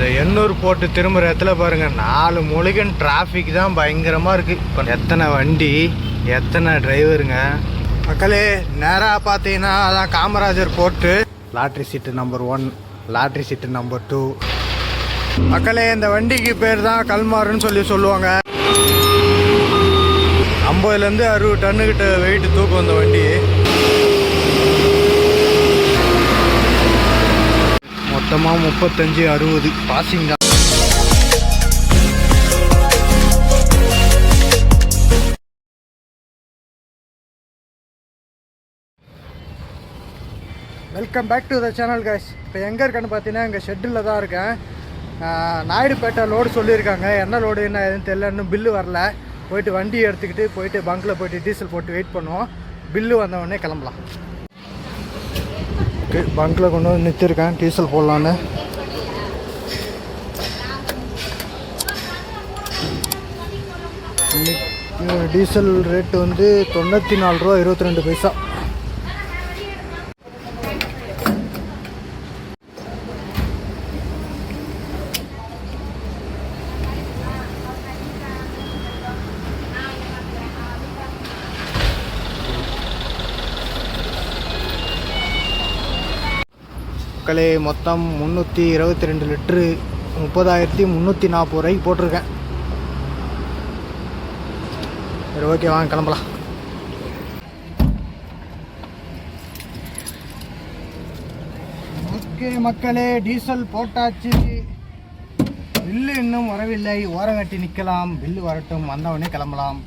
இந்த எண்ணூர் போட்டு திரும்புகிற இடத்துல பாருங்க நாலு மூலிகன் டிராஃபிக் தான் பயங்கரமாக இருக்குது இப்போ எத்தனை வண்டி எத்தனை டிரைவருங்க மக்களே நேராக பார்த்தீங்கன்னா அதான் காமராஜர் போட்டு. லாட்ரி சீட்டு நம்பர் ஒன் லாட்ரி சீட்டு நம்பர் டூ மக்களே இந்த வண்டிக்கு பேர் தான் கல்மாருன்னு சொல்லி சொல்லுவாங்க. ஐம்பதுலேருந்து அறுபது டன்னுக்கிட்ட வெயிட் தூக்கும் இந்த வண்டி. மொத்தமாக முப்பத்தஞ்சு அறுபது. பாசிங் தான். Welcome back to the channel guys. இப்போ எங்கே இருக்கேன்னு பார்த்தீங்கன்னா எங்கள் ஷெட்டில் தான் இருக்கேன். நாயுடுபேட்டை லோடு சொல்லியிருக்காங்க. என்ன லோடு என்ன எதுன்னு தெரியல இன்னும் பில்லு வரல. போயிட்டு வண்டி எடுத்துக்கிட்டு போயிட்டு பங்க்கில் போயிட்டு டீசல் போட்டு வெயிட் பண்ணுவோம். பில்லு வந்தவொடனே கிளம்பலாம். ஓகே பங்க்கில் கொண்டு வந்து நிறுத்திருக்கேன் டீசல் போடலான்னு. டீசல் ரேட்டு வந்து தொண்ணூற்றி நாலு ரூபா இருபத்தி ரெண்டு பைசா. மக்களே மொத்தம் முந்நூற்றி இருபத்தி ரெண்டு லிட்ரு முப்பதாயிரத்தி முந்நூற்றி நாற்பது ரூபாய்க்கு போட்டிருக்கேன். சரி ஓகே வாங்க கிளம்பலாம். ஓகே மக்களே டீசல் போட்டாச்சு. பில்லு இன்னும் வரவில்லை. ஓரங்கட்டி நிற்கலாம். பில்லு வரட்டும். வந்தவொடனே கிளம்பலாம்.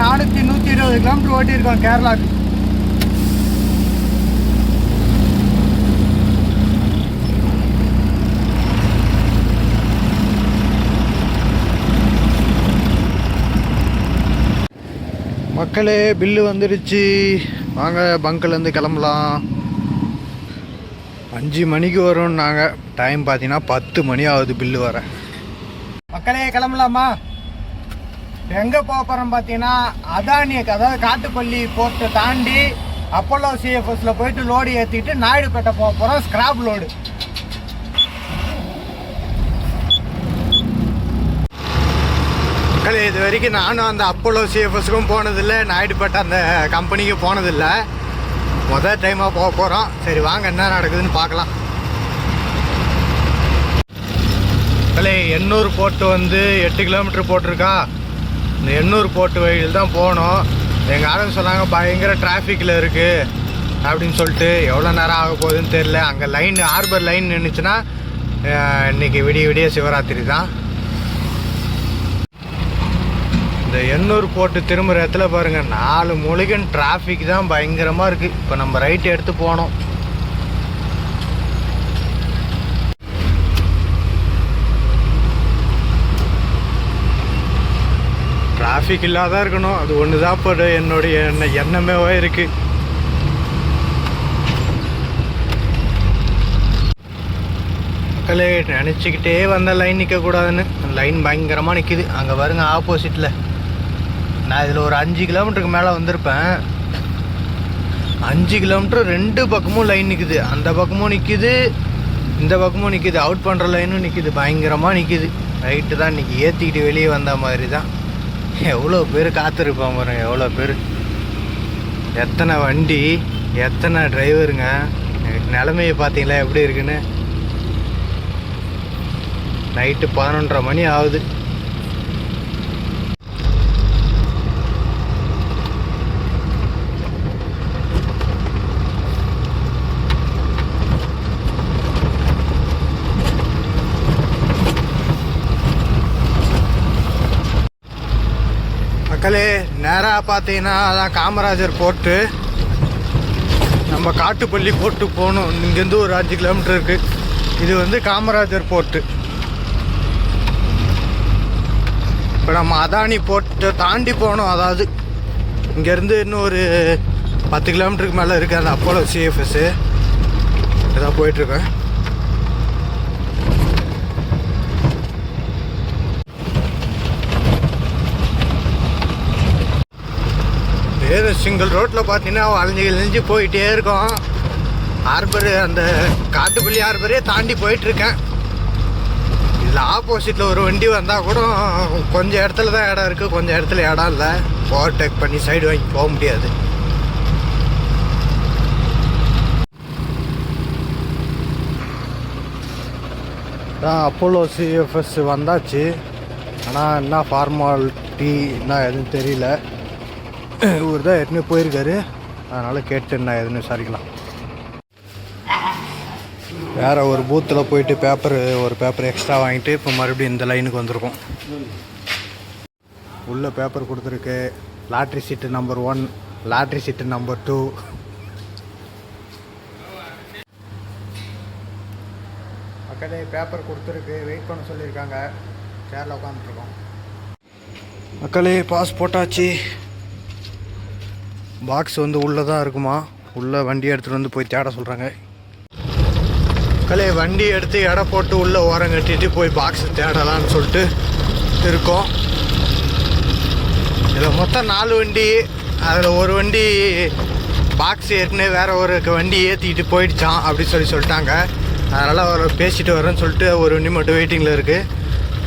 நானூற்றி நூற்றி இருபது கிலோமீட்டர் ஓட்டியிருக்கோம் கேரளாவுக்கு மக்களே பில்லு வந்துடுச்சு வாங்க பங்க்லேருந்து கிளம்பலாம். அஞ்சு மணிக்கு வரும் நாங்கள் டைம் பார்த்தீங்கன்னா பத்து மணி ஆகுது பில்லு வர. மக்களே கிளம்பலாமா? எங்கே போக போகிறோம் பார்த்தீங்கன்னா அதானி அதாவது காட்டுப்பள்ளி போர்ட்டை தாண்டி அப்போலோ சிஎஃப்எஸில் போயிட்டு லோடு ஏற்றிட்டு நாயுடுபேட்டை போக போகிறோம் ஸ்கிராப் லோடு மக்களே இது வரைக்கும் நானும் அந்த அப்போலோ சிஎஃப்எஸ்க்கும் போனதில்லை நாயுடுபேட்டை அந்த கம்பெனிக்கு போனதில்லை. முதல் டைமாக போக போகிறோம் சரி வாங்க என்ன நடக்குதுன்னு பார்க்கலாம். மக்களே எண்ணூர் போட்டு வந்து எட்டு கிலோமீட்டர் போட்டிருக்கா. இந்த எண்ணூர் போட்டு வழியில் தான் போகணும் எங்கள் ஆளுங்க சொன்னாங்க பயங்கர டிராஃபிக்கில் இருக்குது அப்படின்னு சொல்லிட்டு எவ்வளோ நேரம் ஆக போகுதுன்னு தெரில அங்கே லைன் ஹார்பர் லைன் நின்றுச்சுன்னா இன்னைக்கு விடிய விடிய சிவராத்திரி தான். இந்த எண்ணூர் போட்டு திரும்புகிற இடத்துல பாருங்கள் நாலு மூலிகன் டிராஃபிக் தான் பயங்கரமாக இருக்குது இப்போ நம்ம ரைட் எடுத்து போனோம். டிராஃபிக் இல்லாத இருக்கணும். அது ஒன்று தான் இப்போ என்னுடைய எண்ண எண்ணமே இருக்கு. மக்களே நினச்சிக்கிட்டே வந்த லைன் நிற்கக்கூடாதுன்னு லைன் பயங்கரமாக நிற்கிது அங்கே வருங்க ஆப்போசிட்டில் நான் இதில் ஒரு அஞ்சு கிலோமீட்டருக்கு மேலே வந்திருப்பேன். அஞ்சு கிலோமீட்டர் ரெண்டு பக்கமும் லைன் நிற்குது அந்த பக்கமும் நிற்கிது இந்த பக்கமும் நிற்கிது அவுட் பண்ணுற லைனும் நிற்கிது பயங்கரமாக நிற்கிது ரைட்டு தான் இன்றைக்கி ஏற்றிக்கிட்டு வெளியே வந்த மாதிரி தான் எவ்வளோ பேர் காத்திருப்பான் பாருங்க எவ்வளோ பேர். எத்தனை வண்டி எத்தனை டிரைவருங்க நிலமையை பார்த்தீங்களா எப்படி இருக்குன்னு. நைட்டு பதினொன்றரை மணி ஆகுது மக்களே நேராக பார்த்தீங்கன்னா அதான் காமராஜர் போர்ட்டு நம்ம காட்டுப்பள்ளி போர்ட்டு போகணும். இங்கேருந்து ஒரு அஞ்சு கிலோமீட்டர் இருக்குது இது வந்து காமராஜர் போர்ட்டு இப்போ நம்ம அதானி போர்ட்டை தாண்டி போகணும். அதாவது இங்கேருந்து இன்னும் ஒரு பத்து கிலோமீட்டருக்கு மேலே இருக்குது அந்த அப்போலோ சிஎஃப்எஸ்ஸு இதான் போயிட்டுருக்கேன் ஏதோ சிங்கிள் ரோட்டில் பார்த்தீங்கன்னா வளைஞ்சு இழிஞ்சு போயிட்டே இருக்கோம் ஹார்பர் அந்த காட்டுப்பள்ளி ஹார்பரே தாண்டி போயிட்டுருக்கேன். இதில் ஆப்போசிட்டில் ஒரு வண்டி வந்தால் கூட கொஞ்சம் இடத்துல தான் இடம் இருக்குது கொஞ்சம் இடத்துல இடம் இல்லை. ஓவர்டேக் பண்ணி சைடு வாங்கி போக முடியாது. அப்போலோ சிஎஃப்எஸ் வந்தாச்சு. ஆனால் என்ன ஃபார்மாலிட்டி என்ன எதுவும் தெரியல. இவர் தான் ஏற்கனவே போயிருக்காரு. அதனால் கேட்டு என்ன எதுன்னு விசாரிக்கலாம். வேறு ஒரு பூத்தில் போயிட்டு பேப்பர் ஒரு பேப்பர் எக்ஸ்ட்ரா வாங்கிட்டு இப்போ மறுபடியும் இந்த லைனுக்கு வந்திருக்கோம். உள்ளே பேப்பர் கொடுத்துருக்கு. லாட்ரி சீட்டு நம்பர் ஒன் லாட்ரி சீட்டு நம்பர் டூ மக்களே பேப்பர் கொடுத்துருக்கு. வெயிட் பண்ண சொல்லியிருக்காங்க. சேரில் உட்காந்துருக்கோம் மக்களே பாஸ் போட்டாச்சு. பாக்ஸ் வந்து உள்ளே தான் இருக்குமா? உள்ளே வண்டி எடுத்துகிட்டு வந்து போய் தேட சொல்கிறாங்க கலையை வண்டி எடுத்து எடை போட்டு உள்ளே ஓரம் கட்டிட்டு போய் பாக்ஸ் தேடலாம்னு சொல்லிட்டு இருக்கோம். இதில் மொத்தம் நாலு வண்டி அதில் ஒரு வண்டி பாக்ஸ் ஏற்கனவே வேறு ஒரு வண்டி ஏற்றிக்கிட்டு போயிடுச்சான் அப்படி சொல்லி சொல்லிட்டாங்க. அதனால் அவர் பேசிட்டு வரேன்னு சொல்லிட்டு ஒரு வண்டி மட்டும் வெயிட்டிங்கில் இருக்குது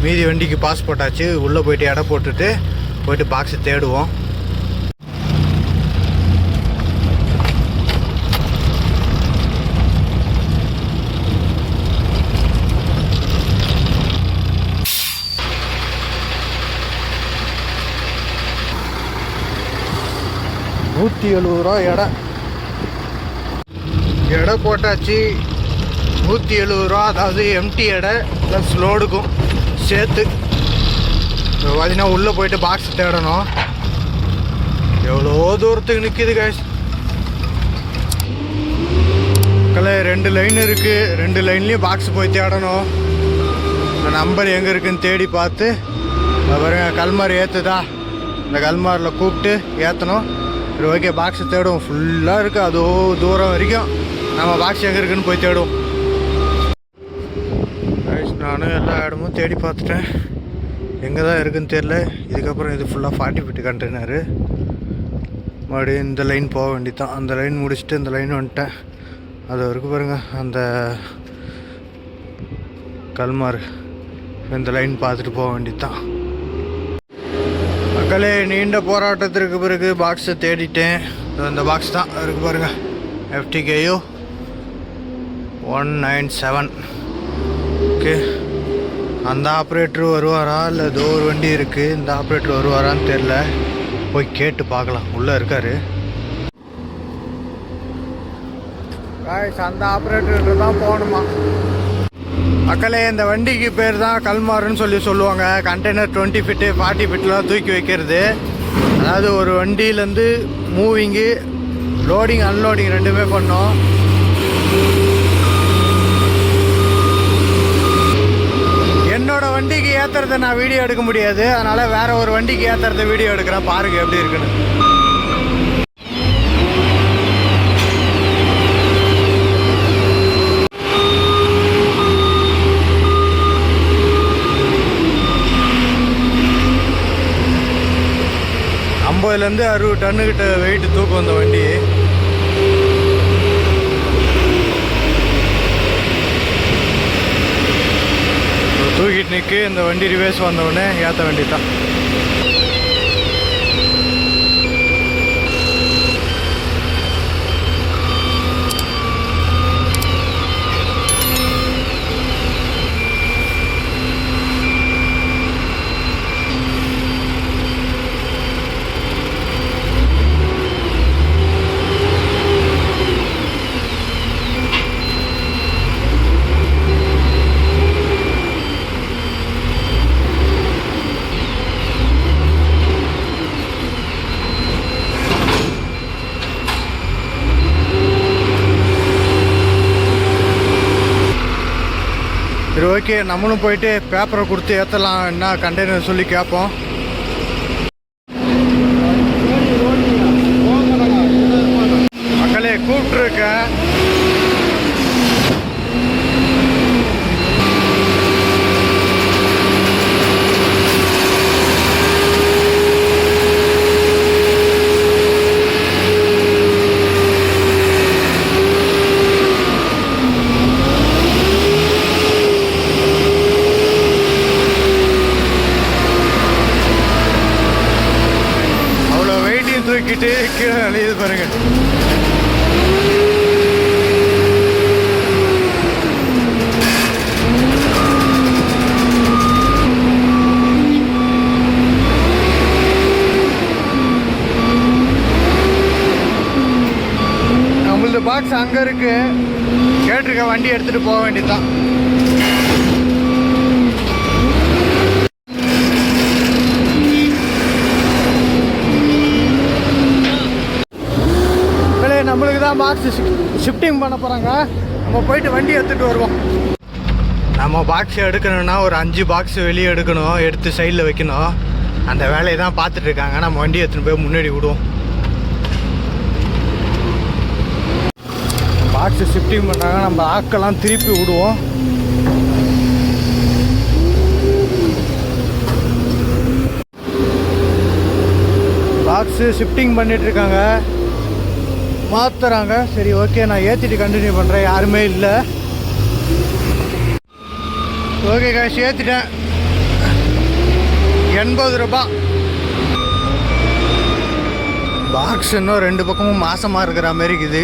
மீதி வண்டிக்கு பாஸ் போட்டாச்சு உள்ளே போயிட்டு எடை போட்டுட்டு போயிட்டு பாக்ஸை தேடுவோம். நூற்றி எழுபது ரூபா எடை. எடை போட்டாச்சு. நூற்றி எழுபது ரூபா அதாவது எம்டி எடை ப்ளஸ் லோடுக்கும் சேர்த்து. பார்த்தீங்கன்னா உள்ளே போயிட்டு பாக்ஸ் தேடணும். எவ்வளோ தூரத்துக்கு நிற்கிது கேஷ் மக்களே ரெண்டு லைன் இருக்குது ரெண்டு லைன்லேயும் பாக்ஸ் போய் தேடணும். இந்த நம்பர் எங்கே இருக்குன்னு தேடி பார்த்து அப்புறம் கல்மார் ஏற்றுதா இந்த கல்மாரில் கூப்பிட்டு ஏற்றணும் சரி ஓகே பாக்ஸை தேடுவோம். ஃபுல்லாக இருக்குது அதோ தூரம் வரைக்கும் நம்ம பாக்ஸ் எங்கே இருக்குன்னு போய் தேடுவோம். நானும் எல்லா இடமும் தேடி பார்த்துட்டேன். எங்கே தான் இருக்குன்னு தெரில இதுக்கப்புறம் இது ஃபுல்லாக ஃபார்ட்டி ஃபிட்டு கண்டெய்னரு மறுபடியும் இந்த லைன் போக வேண்டியதான் அந்த லைன் முடிச்சுட்டு இந்த லைன் வந்துட்டேன். அது வரைக்கும் பாருங்கள் அந்த கல்மார் இந்த லைன் பார்த்துட்டு போக வேண்டியதான் மக்களே நீண்ட போராட்டத்திற்கு பிறகு பாக்ஸை தேடிட்டேன். இந்த பாக்ஸ் தான். இருக்கு பாருங்க. FTKU one nine seven okay. அந்த ஆப்ரேட்டர் வருவாரா? இல்லை ஏதோ ஒரு வண்டி இருக்குது இந்த ஆப்ரேட்டர் வருவாரான்னு தெரில போய் கேட்டு பார்க்கலாம். உள்ளே இருக்காரு. அந்த ஆப்ரேட்டர்கிட்ட தான் போகணுமா? மக்களே இந்த வண்டிக்கு பேர் தான் கல்மாருன்னு சொல்லி சொல்லுவாங்க. கண்டெய்னர் டுவெண்ட்டி ஃபிட்டு ஃபார்ட்டி ஃபிட்லாம் தூக்கி வைக்கிறது. அதாவது ஒரு வண்டியிலேருந்து மூவிங்கு லோடிங் அன்லோடிங் ரெண்டுமே பண்ணோம். என்னோட வண்டிக்கு ஏற்றுறத நான் வீடியோ எடுக்க முடியாது. அதனால் வேற ஒரு வண்டிக்கு ஏற்றுறத வீடியோ எடுக்கிறேன். பாருங்க எப்படி இருக்குன்னு. ஐம்பதுலேருந்து அறுபது டன்னுக்கிட்ட வெயிட் தூக்கும் அந்த வண்டி. தூக்கிட்டு நிற்கு இந்த வண்டி ரிவேஸ் வந்தவுடனே ஏற்ற வேண்டியதான் சரி ஓகே நம்மளும் போயிட்டு பேப்பரை கொடுத்து ஏற்றலாம் என்ன கண்டெய்னர் சொல்லி கேட்போம் மக்களே கூப்பிட்டுருக்கேன் கீழே அழியுது பாருங்க நம்மளது பாக்ஸ் அங்க இருக்கு எடுத்துகிட்டு போக வேண்டியதுதான். நம்மளுக்கு தான் பாக்ஸ் ஷிஃப்டிங் பண்ண போகிறாங்க நம்ம போயிட்டு வண்டி எடுத்துகிட்டு வருவோம். நம்ம பாக்ஸ் எடுக்கணும்னா ஒரு அஞ்சு பாக்ஸ் வெளியே எடுக்கணும் எடுத்து சைடில் வைக்கணும். அந்த வேலையை தான் பார்த்துட்டு இருக்காங்க. நம்ம வண்டி எடுத்துகிட்டு போய் முன்னாடி விடுவோம். பாக்ஸ் ஷிஃப்டிங் பண்ணாங்க. நம்ம ஆக்கெல்லாம் திருப்பி விடுவோம். பாக்ஸு ஷிஃப்டிங் பண்ணிட்டு இருக்காங்க. சரி ஓகே நான் ஏற்றிட்டு கண்டினியூ பண்ணுறேன் யாருமே இல்லை. ஓகே காசு ஏற்றிட்டேன் எண்பது ரூபாய். பாக்ஸ் இன்னும் ரெண்டு பக்கமும் மாசமாக இருக்கிற மாதிரி இருக்குது.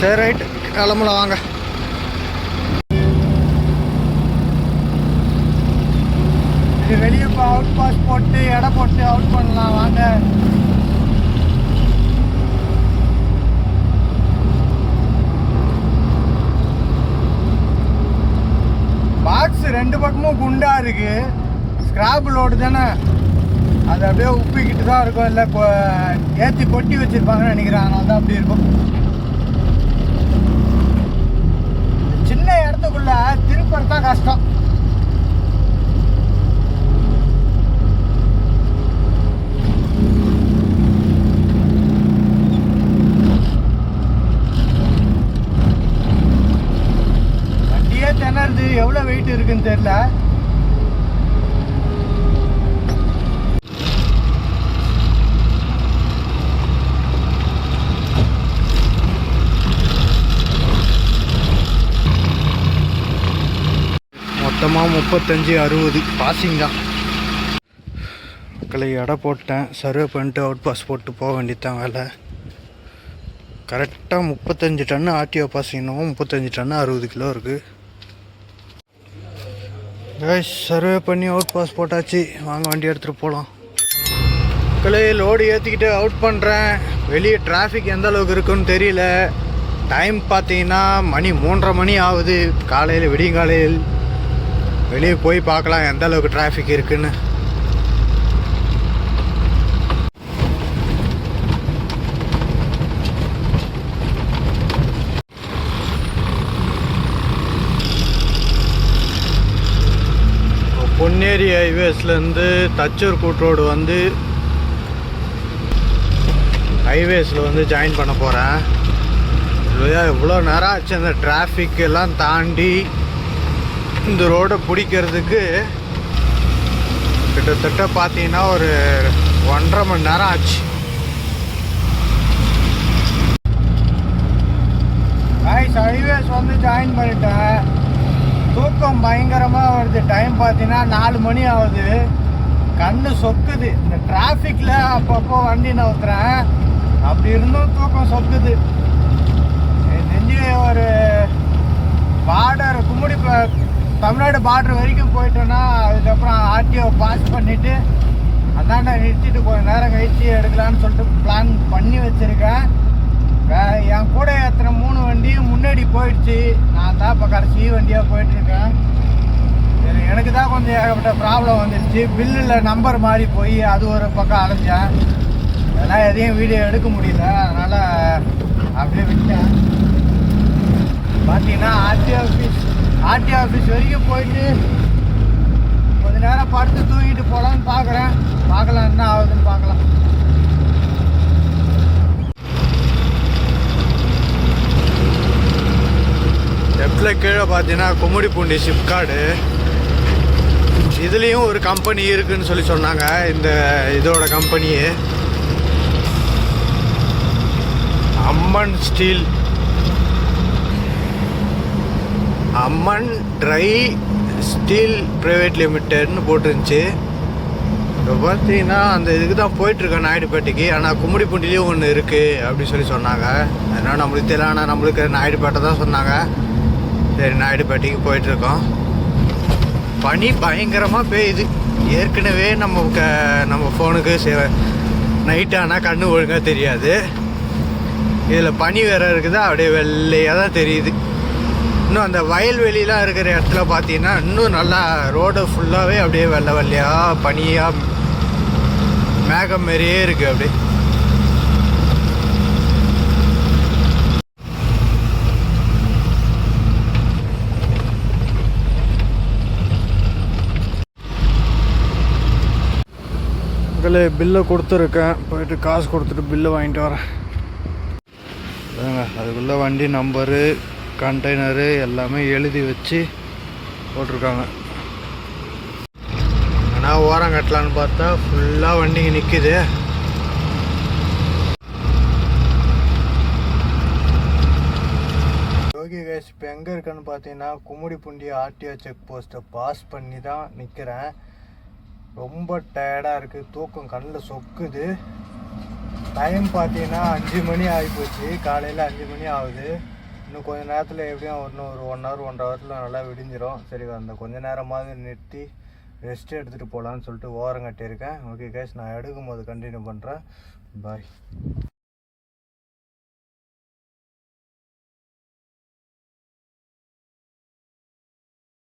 சரி ரைட் கிளம்பலாம் வாங்க. இது வெளியே இப்போ அவுட் பாஸ் போட்டு எடை போட்டு அவுட் பண்ணலாம் வாங்க. பாக்ஸ் ரெண்டு பக்கமும் குண்டா இருக்கு. ஸ்கிராப் லோடு தானே. அது அப்படியே உப்பிக்கிட்டு தான் இருக்கும். இல்லை ஏற்றி கொட்டி வச்சுருப்பாங்கன்னு நினைக்கிறேன். அதனால தான் அப்படி இருக்கும். சின்ன திருப்பறது தான் கஷ்டம். வண்டியே திணறுது. எவ்வளோ வெயிட் இருக்குன்னு தெரியல. மொத்தமாக முப்பத்தஞ்சு அறுபது. பாசிங் தான். மக்களை எடை போட்டேன். சர்வே பண்ணிட்டு அவுட் பாஸ் போட்டு போக வேண்டியதான் வேலை. கரெக்டாக முப்பத்தஞ்சு டன்னு ஆர்டிஓ பாசிங்னவும் முப்பத்தஞ்சு டன்னு அறுபது கிலோ இருக்குது கைஸ் சர்வே பண்ணி அவுட் பாஸ் போட்டாச்சு. வாங்க வண்டி எடுத்துகிட்டு போகலாம் மக்களே லோடு ஏற்றிக்கிட்டு அவுட் பண்ணுறேன் வெளியே டிராஃபிக் எந்த அளவுக்கு இருக்குன்னு தெரியல. டைம் பார்த்தீங்கன்னா மணி மூன்றரை மணி ஆகுது. காலையில் விடியங்காலையில் வெளியே போய் பார்க்கலாம் எந்த அளவுக்கு டிராஃபிக் இருக்குன்னு. பொன்னேரி ஹைவேஸ்லேருந்து தச்சூர் கூட் ரோடு வந்து ஹைவேஸில் வந்து ஜாயின் பண்ண போகிறேன் இவ்வளோ நேரம் ஆச்சு அந்த டிராஃபிக் எல்லாம் தாண்டி. இந்த ரோடை பிடிக்கிறதுக்கு கிட்டத்தட்ட பார்த்தீங்கன்னா ஒரு ஒன்றரை மணி நேரம் ஆச்சு. ஹைவேஸ் வந்து ஜாயின் பண்ணிட்டேன். தூக்கம் பயங்கரமாக வருது. டைம் பார்த்தீங்கன்னா நாலு மணி ஆகுது. கண்ணு சொக்குது. இந்த டிராஃபிக்கில் அப்பப்போ வண்டி நவுத்துறேன். அப்படி இருந்தும் தூக்கம் சொக்குது. எனக்கு தெரிஞ்சு ஒரு பார்டர் கும்முடி தமிழ்நாடு பார்டர் வரைக்கும் போயிட்டோன்னா அதுக்கப்புறம் ஆர்டிஓ பாஸ் பண்ணிவிட்டு அந்தாண்ட நிறுத்திட்டு கொஞ்சம் நேரம் கழிச்சு எடுக்கலான்னு சொல்லிட்டு பிளான் பண்ணி வச்சுருக்கேன். என் கூட ஏற்றின மூணு வண்டியும் முன்னாடி போயிடுச்சு. நான் தான் இப்போ கடைசி வண்டியாக போயிட்டுருக்கேன். எனக்கு தான் கொஞ்சம் ஏகப்பட்ட ப்ராப்ளம் வந்துடுச்சு பில்லில் நம்பர் மாறி போய் அது ஒரு பக்கம் அலைஞ்சேன். அதெல்லாம் எதையும் வீடியோ எடுக்க முடியல. அதனால் அப்படியே விட்டேன். பார்த்தீங்கன்னா ஆர்டிஓ ஆஃபீஸ் ஆர்டி ஆஃபீஸ் வரைக்கும் போயிட்டு கொஞ்ச நேரம் படுத்து தூங்கிட்டு போகலான்னு பார்க்குறேன். பார்க்கலாம் என்ன ஆகுதுன்னு பார்க்கலாம். லெஃப்டில் கீழே பார்த்தீங்கன்னா கும்மிடிப்பூண்டி சிப்கார்டு இதுலேயும் ஒரு கம்பெனி இருக்குதுன்னு சொல்லி சொன்னாங்க இந்த இதோட கம்பெனியே Amman steel Amman tri steel private லிமிட்டட்னு போட்டிருந்துச்சு. இப்போ பார்த்தீங்கன்னா அந்த இதுக்கு தான் போயிட்டுருக்கேன் நாயுடுப்பேட்டைக்கு. ஆனால் கும்மிடிப்பூண்டிலையும் ஒன்று இருக்குது அப்படின்னு சொல்லி சொன்னாங்க. அதனால் நம்மளுக்கு தெரியல. ஆனால் நம்மளுக்கு நாயுடுபேட்டை தான் சொன்னாங்க. சரி நாயுடுப்பேட்டைக்கு போயிட்டுருக்கோம். பனி பயங்கரமாக பெய்யுது. ஏற்கனவே நம்ம க நம்ம ஃபோனுக்கு நைட் ஆனால் கண்ணு ஒழுங்காக தெரியாது. இதில் பனி வேற இருக்குதா? அப்படியே வெள்ளையாக தான் தெரியுது. இன்னும் அந்த வயல்வெளிலாம் இருக்கிற இடத்துல பார்த்தீங்கன்னா இன்னும் நல்லா ரோடு ஃபுல்லாகவே அப்படியே வெள்ளை வெள்ளையாக பனியாக மேகம் மாரியே இருக்குது அப்படியே. இதில் பில்லை கொடுத்துருக்கேன். போயிட்டு காசு கொடுத்துட்டு பில்லு வாங்கிட்டு வரேன். அதுக்குள்ளே வண்டி நம்பரு கண்டெய்னரு எல்லாமே எழுதி வச்சு போட்டிருக்காங்க. ஆனால் ஓரம் கட்டலான்னு பார்த்தா ஃபுல்லாக வண்டிங்க நிற்குது ஓகே கேஷ் இப்போ எங்கே இருக்கேன்னு பார்த்தீங்கன்னா கும்மிடிப்பூண்டி ஆர்டிஓ செக் போஸ்ட்டை பாஸ் பண்ணி தான் நிற்கிறேன் ரொம்ப டயர்டாக இருக்குது தூக்கம் கண்ணில் சொக்குது. டைம் பார்த்தீங்கன்னா அஞ்சு மணி ஆகிப்போச்சு. காலையில் அஞ்சு மணி ஆகுது. இன்னும் கொஞ்ச நேரத்தில் எப்படியும் இன்னும் ஒரு ஒன் ஹவர் ஒன்றரை ஹவரத்தில் நல்லா விடிஞ்சிடும் சரி அந்த கொஞ்ச நேரமாவது நிறுத்தி ரெஸ்ட் எடுத்துகிட்டு போகலான்னு சொல்லிட்டு ஓரம் கட்டியிருக்கேன். ஓகே கேஸ் நான் எடுக்கும் போது கண்டினியூ பண்ணுறேன் பாய்